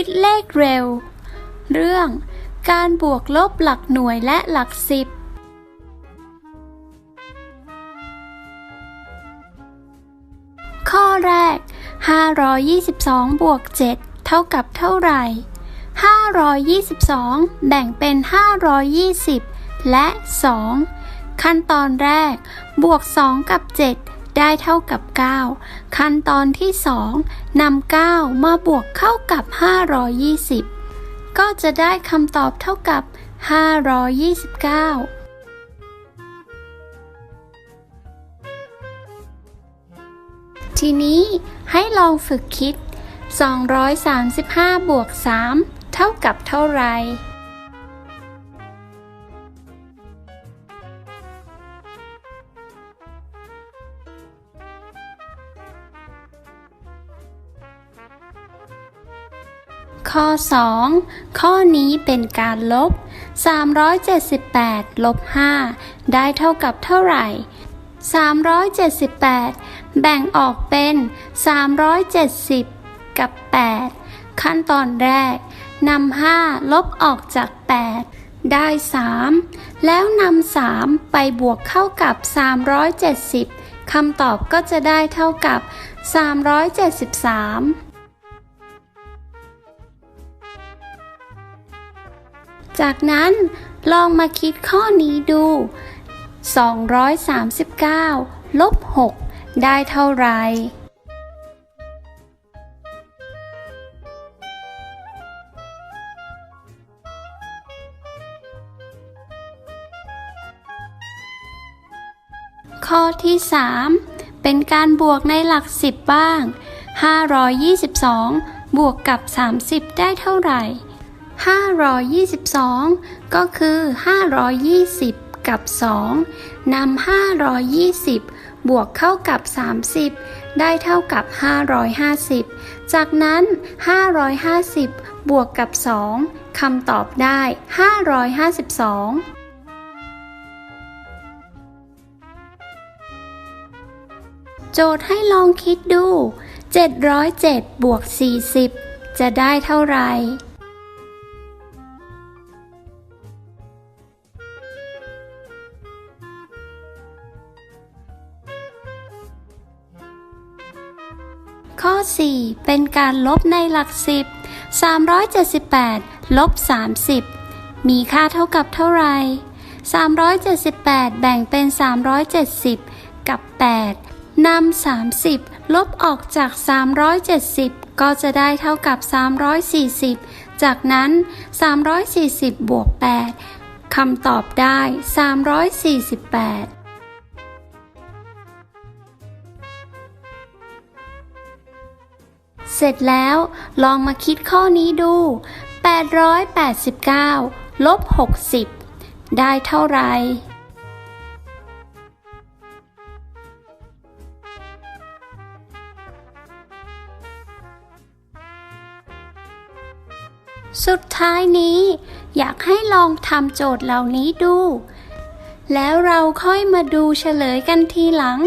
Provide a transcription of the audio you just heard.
คิดเลขเร็ว เรื่องการบวกลบหลักหน่วยและหลักสิบ ข้อแรก 522 บวก 7 เท่ากับเท่าไหร่ 522 แบ่งเป็น 520 และ 2 ขั้นตอนแรก บวก 2 กับ 7 ได้เท่ากับ 9 ขั้นตอนที่ 2นำ9มาบวกเข้ากับ 520 ก็จะได้คำตอบเท่ากับ 529ทีนี้ให้ลองฝึกคิด 235 บวก 3 เท่ากับเท่าไหร่ ข้อ 2 ข้อนี้เป็นการลบ 378 ลบ 5 ได้เท่ากับเท่าไหร่ 378 แบ่งออกเป็น 370 กับ 8 ขั้นตอนแรกนำ5ลบออกจาก 8 ได้ 3 แล้วนำ3ไปบวกเข้ากับ 370คำตอบก็จะได้เท่ากับ 373 จากนั้นลองมาคิดข้อนี้ดู 239 ลบ 6 ได้เท่าไหร่ข้อที่ 3 เป็นการบวกในหลัก 10 บ้าง 522 บวกกับ 30 ได้เท่าไหร่ 522 ก็คือ 520 กับ 2นำ520 บวกเข้ากับ 30 ได้เท่ากับ 550 จากนั้น 550 บวกกับ 2คำตอบได้ 552โจทย์ให้ลองคิดดู 707 บวก 40 จะได้เท่าไหร่ ข้อ 4 เป็นการลบในหลัก10 378ลบ30 มีค่าเท่ากับเท่าไหร่378 แบ่งเป็น 370 กับ 8นำ30 ลบออกจาก 370 ก็จะได้เท่ากับ 340 จากนั้น 340 บวก 8คำตอบได้ 348 เสร็จแล้วลองมาคิดข้อนี้ดู 889 ลบ 60 ได้เท่าไหร่สุดท้ายนี้อยากให้ลองทำโจทย์เหล่านี้ดู แล้วเราค่อยมาดูเฉลยกันทีหลัง